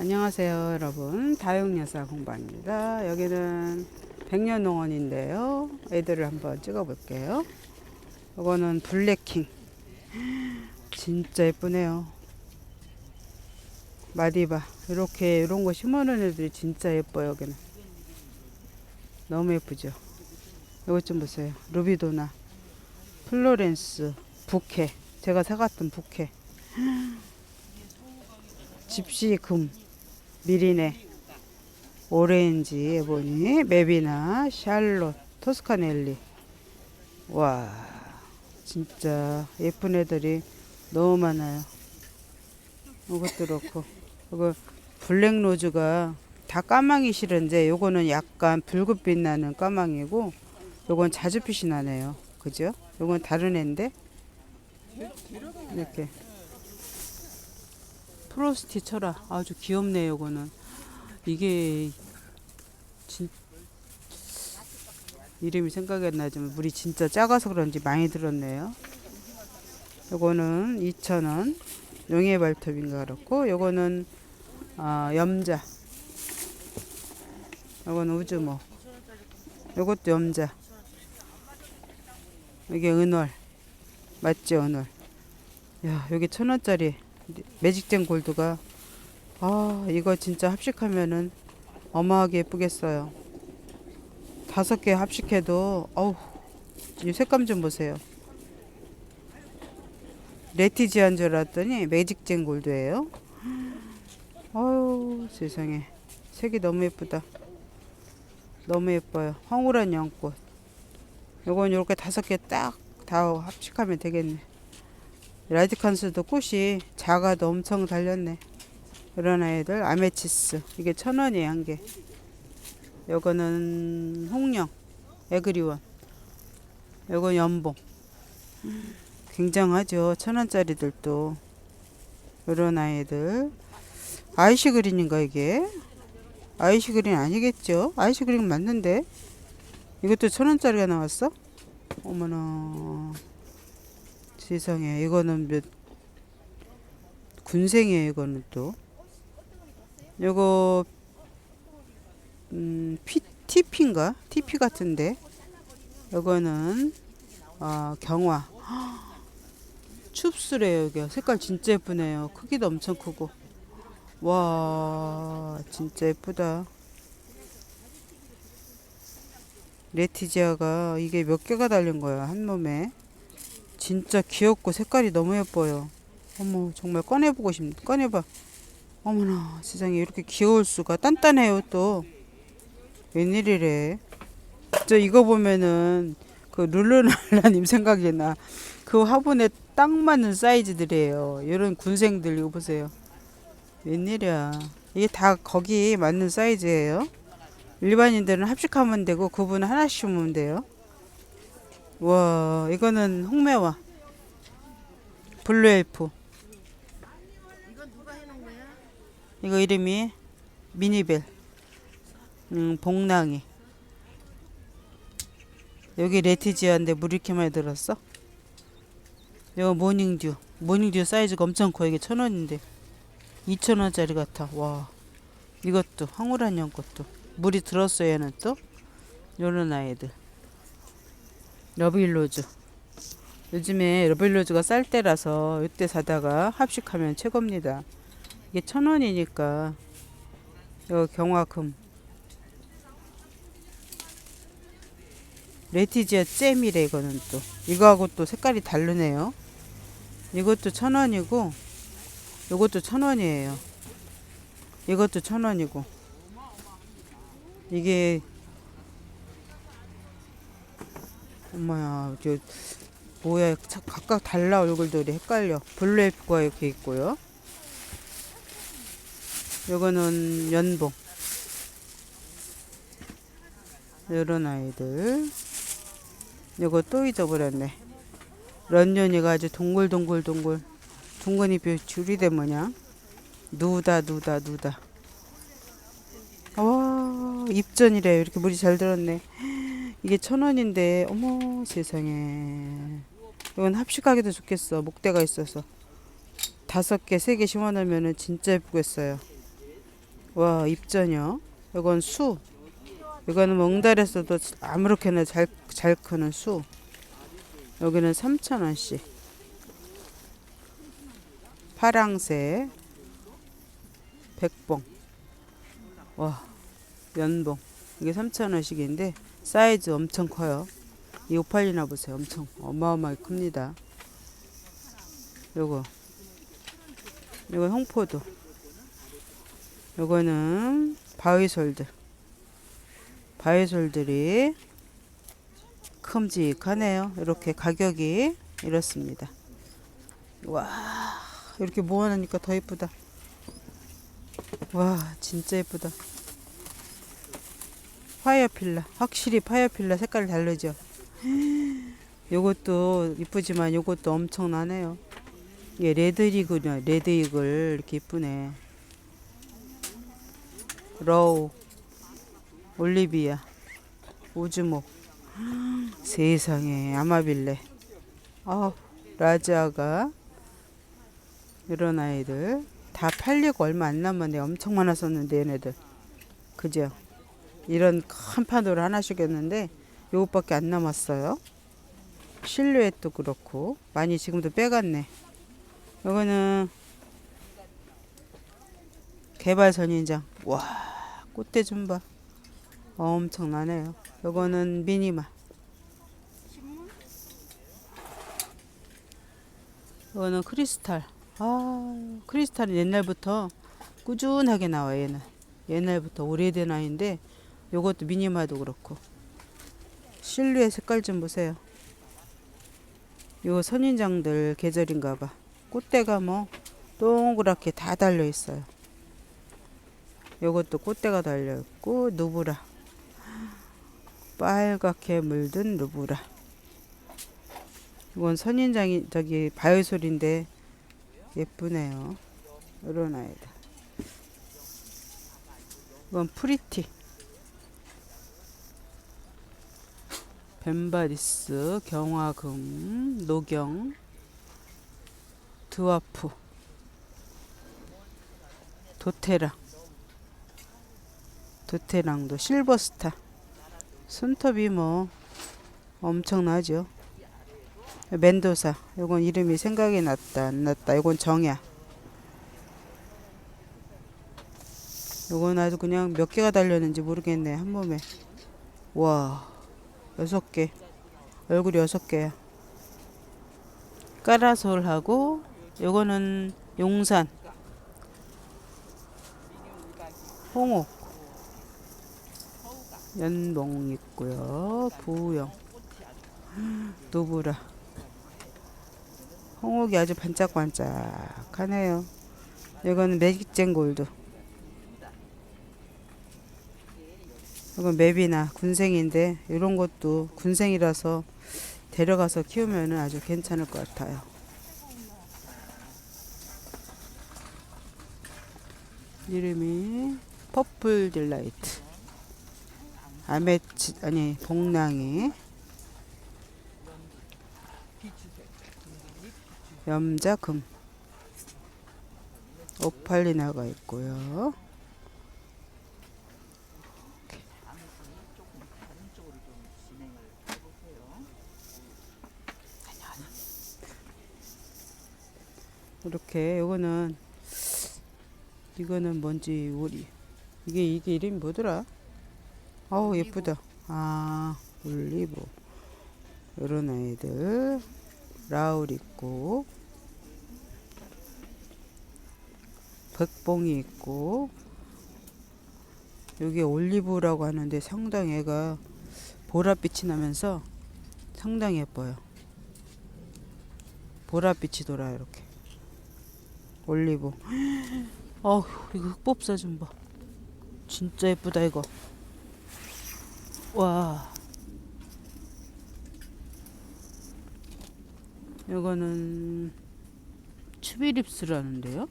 안녕하세요 여러분. 다육여사 공방입니다. 여기는 백년농원인데요. 애들을 한번 찍어 볼게요. 이거는 블랙킹. 진짜 예쁘네요. 마디바. 이렇게 이런 거 심어놓은 애들이 진짜 예뻐요 여기는. 너무 예쁘죠? 이것 좀 보세요. 루비도나. 플로렌스. 부케 제가 사갔던 부케 집시 금 미리네. 오렌지 에보니 메비나 샬롯 토스카넬리. 와 진짜 예쁜 애들이 너무 많아요. 이것도 그렇고. 이거 블랙로즈가 다 까망이 싫은데 요거는 약간 붉은빛 나는 까망이고 요건 자주빛이 나네요. 그죠? 요건 다른 애인데? 이렇게 프로스티 쳐라. 아주 귀엽네요 요거는. 이게 진 이름이 생각이 안 나지만 물이 진짜 작아서 그런지 많이 들었네요. 요거는 2,000원. 용의 발톱인가 그렇고 요거는 아, 염자. 요거는 우주모. 요것도 염자. 이게 은월. 맞지 은월? 야 여기 천원짜리 매직젠 골드가. 아 이거 진짜 합식하면은 어마하게 예쁘겠어요. 다섯 개 합식해도 어우 이 색감 좀 보세요. 레티지한 줄 알았더니 매직젠 골드예요. 아유 세상에. 색이 너무 예쁘다. 너무 예뻐요. 황홀한 연꽃. 요건 요렇게 다섯 개 딱 다 합식하면 되겠네 라디칸스도 꽃이 작아도 엄청 달렸네. 이런 아이들 아메치스 이게 천 원이에요 한 개. 요거는 홍령 에그리원. 요건 연봉. 굉장하죠. 천 원짜리들도 이런 아이들. 아이시 그린인가 이게? 아이시 그린 아니겠죠? 아이시 그린 맞는데 이것도 천 원짜리가 나왔어? 어머나. 세상에 이거는 몇 군생이에요 이거는 또. 요거 음 피, TP인가? TP 같은데? 요거는 어, 경화. 춥스래요 여기 색깔 진짜 예쁘네요. 크기도 엄청 크고. 와 진짜 예쁘다. 레티지아가 이게 몇 개가 달린 거야 한 몸에 진짜 귀엽고 색깔이 너무 예뻐요. 어머 정말 꺼내보고 싶네. 꺼내봐. 어머나 세상에 이렇게 귀여울 수가 단단해요 또. 웬일이래. 저 이거 보면은 그 룰루랄라님 생각이 나. 그 화분에 딱 맞는 사이즈들이에요. 이런 군생들 이거 보세요. 웬일이야. 이게 다 거기 맞는 사이즈예요. 일반인들은 합식하면 되고 그분은 하나씩 심으면 돼요. 와 이거는 홍매화. 블루엘프. 이건 누가 해놓은 거야? 이거 이름이 미니벨. 음 복랑이. 여기 레티지아인데 물 이렇게 많이 들었어? 이거 모닝듀. 모닝듀 사이즈가 엄청 커. 이게 천원인데. 이천원짜리 같아. 와. 이것도 황홀한 연 것도. 물이 들었어 얘는 또? 요런 아이들 러빌로즈. 요즘에 러빌로즈가 쌀 때라서 이때 사다가 합식하면 최고입니다. 이게 천 원이니까 이거 경화금. 레티지아 잼이래 이거는 또 이거하고 또 색깔이 다르네요. 이것도 천 원이고 이것도 천 원이에요. 이것도 천 원이고 이게 엄마야, 저 뭐야, 자- 각각 달라 얼굴들이 헷갈려. 블루엘프가 이렇게 있고요. 요거는 연봉. 이런 아이들. 요거 또 잊어버렸네. 런년이가 아주 동글동글동글. 둥근 잎이 줄이 돼 뭐냐. 누다, 누다, 누다. 와, 입전이래. 이렇게 물이 잘 들었네. 이게 천 원인데 어머 세상에 이건 합식하기도 좋겠어 목대가 있어서 다섯 개 세 개 심어놓으면 진짜 예쁘겠어요 와 입전이요. 이건 수. 이거는 멍달에서도 아무렇게나 잘, 잘 크는 수. 여기는 3,000원씩. 파랑새. 백봉. 와, 연봉. 이게 3,000원씩인데 사이즈 엄청 커요. 이 오팔리나 보세요. 엄청 어마어마하게 큽니다. 요거. 이건 홍포도. 요거는 바위솔들. 바위솔들이 큼직하네요. 이렇게 가격이 이렇습니다. 와, 이렇게 모아놓으니까 더 예쁘다. 와, 진짜 예쁘다. 파이어필라. 확실히 파이어필라 색깔 다르죠? 요것도 이쁘지만 요것도 엄청나네요. 이게 레드이글이야. 레드이글 이렇게 이쁘네. 로우, 올리비아, 우주목. 세상에 아마빌레. 아, 라지아가 이런 아이들 다 팔리고 얼마 안 남았네. 엄청 많았었는데 얘네들. 그죠? 이런 큰 판도를 하나씩 했는데 요것밖에 안 남았어요. 실루엣도 그렇고 많이 지금도 빼갔네. 요거는 개발 선인장. 와, 꽃대 좀 봐. 엄청나네요. 요거는 미니마. 이거는 크리스탈. 아, 크리스탈은 옛날부터 꾸준하게 나와 얘는. 옛날부터 오래된 아이인데 요것도 미니마도 그렇고. 실루엣 색깔 좀 보세요. 요 선인장들 계절인가 봐. 꽃대가 뭐 동그랗게 다 달려 있어요. 요것도 꽃대가 달려 있고 누브라. 빨갛게 물든 누브라. 이건 선인장이 저기 바이솔인데 예쁘네요. 이런 아이들. 이건 프리티. 벤바리스, 경화금, 노경, 드와프, 도테랑, 도테랑도 실버스타. 손톱이 뭐 엄청나죠. 멘도사. 요건 이름이 생각이 났다 안 났다. 요건 정야. 요건 아주 그냥 몇 개가 달렸는지 모르겠네 한 몸에. 와 여섯 개. 얼굴이 여섯 개야. 까라솔하고 요거는 용산. 홍옥. 연봉 있고요. 부영. 노브라. 홍옥이 아주 반짝반짝하네요. 이거는 매직젠 골드. 이건 맵이나 군생인데 이런 것도 군생이라서 데려가서 키우면 아주 괜찮을 것 같아요. 이름이 퍼플 딜라이트. 아메치 아니 복랑이 염자금 오팔리나가 있고요. 이렇게 요거는 이거는 뭔지 우리 이게 이게 이름이 뭐더라? 아우 예쁘다. 아 올리브 이런 아이들 라울 있고 백봉이 있고 여기 올리브라고 하는데 상당히 얘가 보랏빛이 나면서 상당히 예뻐요. 보랏빛이 돌아 이렇게 올리브. 어휴 이거 흑법사 좀 봐. 진짜 예쁘다 이거. 와. 이거는 추비립스라는데요.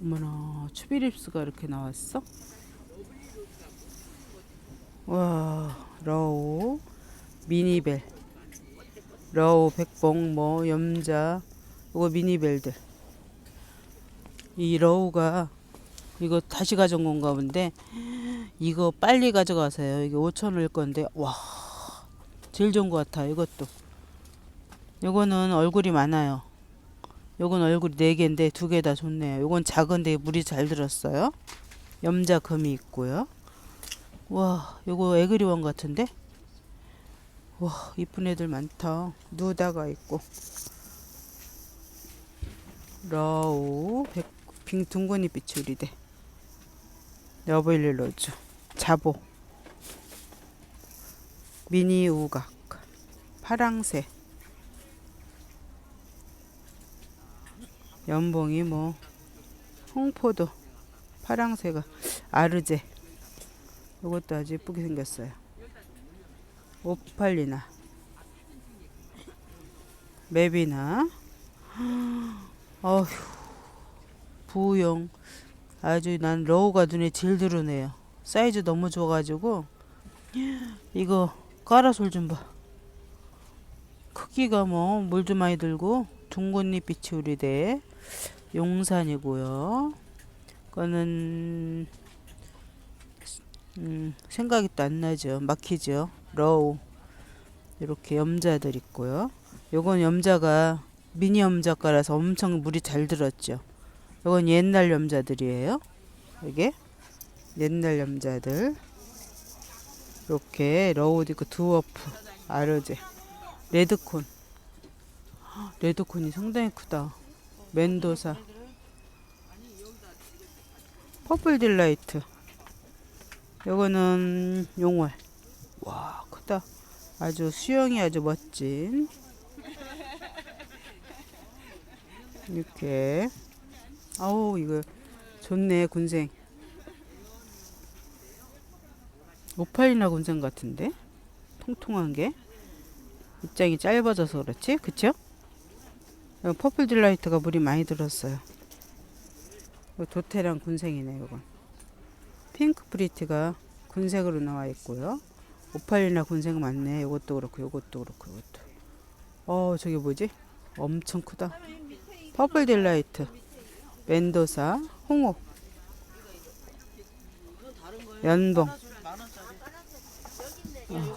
어머나 추비립스가 이렇게 나왔어? 와 러우 미니벨 러우 백봉 뭐 염자 이거 미니벨들 이 러우가 이거 다시 가져온 건가 본데 이거 빨리 가져가세요. 이게 5천 원일 건데 와 제일 좋은 것 같아 이것도. 요거는 얼굴이 많아요. 요건 얼굴이 네 개인데 두개다 좋네요. 요건 작은데 물이 잘 들었어요. 염자 금이 있고요. 와 요거 에그리원 같은데 와 이쁜 애들 많다. 누다가 있고 러우 백, 빙 둥근이 비추리대 러블리 로즈 자보. 미니 우각 파랑새. 연봉이 뭐 홍포도 파랑새가 아르제. 이것도 아주 예쁘게 생겼어요. 오팔리나. 맵이나. 어휴 부용. 아주 난 러우가 눈에 제일 들어오네요. 사이즈 너무 좋아가지고. 이거 까라솔 좀 봐. 크기가 뭐물좀 많이 들고 둥근잎 빛이 우리대. 용산이고요. 거는 음, 생각이 또 안 나죠. 막히죠. 러우. 이렇게 염자들 있고요. 요건 염자가 미니 염자가라서 엄청 물이 잘 들었죠. 이건 옛날 염자들이에요. 이게 옛날 염자들. 이렇게 있고 두어프, 아르제, 레드콘. 헉, 레드콘이 상당히 크다. 멘도사. 퍼플 딜라이트. 요거는 용월. 와, 크다. 아주 수영이 아주 멋진 이렇게 아우 이거 좋네 군생. 오팔이나 군생 같은데? 통통한 게? 입장이 짧아져서 그렇지? 그쵸? 이거 퍼플 딜라이트가 물이 많이 들었어요. 도테랑 군생이네 이건 핑크 프리티가 군색으로 나와 있고요. 오팔이나 군생 맞네. 이것도 그렇고 이것도 그렇고 이것도. 어 저게 뭐지? 엄청 크다. 퍼플 딜라이트 멘도사 홍옥 연봉 어.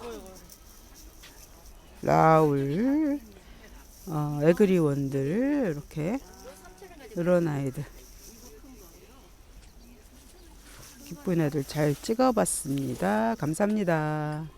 라울 어, 에그리원들 이렇게 이런 아이들 기쁜 애들 잘 찍어봤습니다 감사합니다